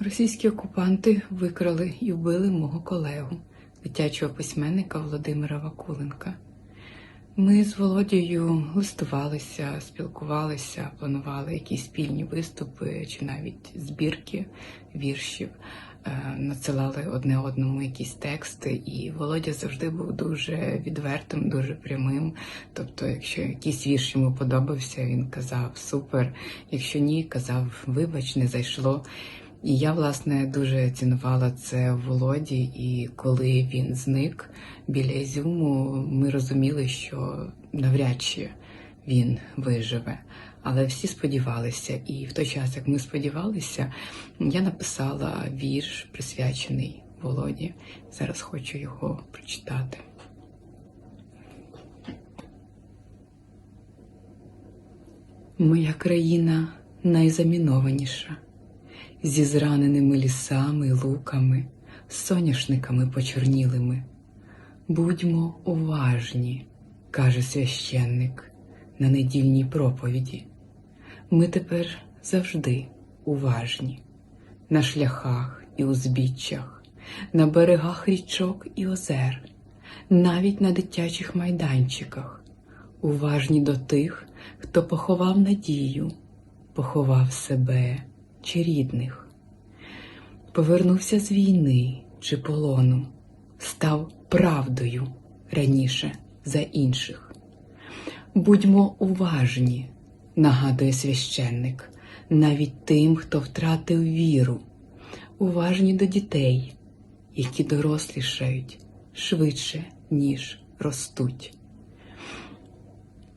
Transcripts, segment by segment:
Російські окупанти викрали і вбили мого колегу, дитячого письменника Володимира Вакуленка. Ми з Володією листувалися, спілкувалися, планували якісь спільні виступи чи навіть збірки віршів, е, надсилали одне одному якісь тексти, і Володя завжди був дуже відвертим, дуже прямим. Тобто, якщо якийсь вірш йому подобався, він казав супер. Якщо ні, казав вибач, не зайшло. І я, власне, дуже цінувала це в Володі, і коли він зник біля Ізюму, ми розуміли, що навряд чи він виживе. Але всі сподівалися, і в той час, як ми сподівалися, я написала вірш, присвячений Володі. Зараз хочу його прочитати. Моя країна найзамінованіша зі зраненими лісами, луками, соняшниками почорнілими. Будьмо уважні, каже священник на недільній проповіді. Ми тепер завжди уважні на шляхах і узбіччях, на берегах річок і озер, навіть на дитячих майданчиках, уважні до тих, хто поховав надію, поховав себе чи рідних, повернувся з війни чи полону, став правдою раніше за інших. Будьмо уважні, нагадує священник, навіть тим, хто втратив віру, уважні до дітей, які дорослішають швидше, ніж ростуть.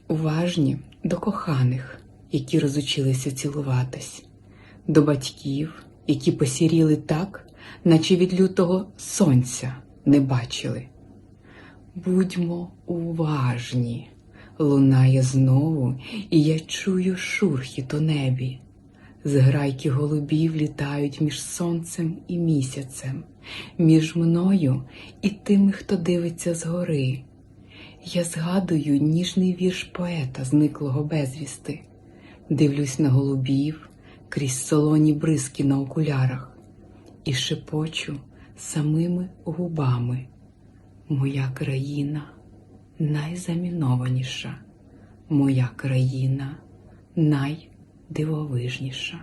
Уважні до коханих, які розучилися цілуватись, до батьків, які посіріли так, наче від лютого сонця не бачили. Будьмо уважні, лунає знову, і я чую шурхіт у небі. Зграйки голубів літають між сонцем і місяцем, між мною і тими, хто дивиться згори. Я згадую ніжний вірш поета, зниклого безвісти, дивлюсь на голубів крізь солоні бризки на окулярах і шепочу самими губами. Моя країна найзамінованіша, моя країна найдивовижніша.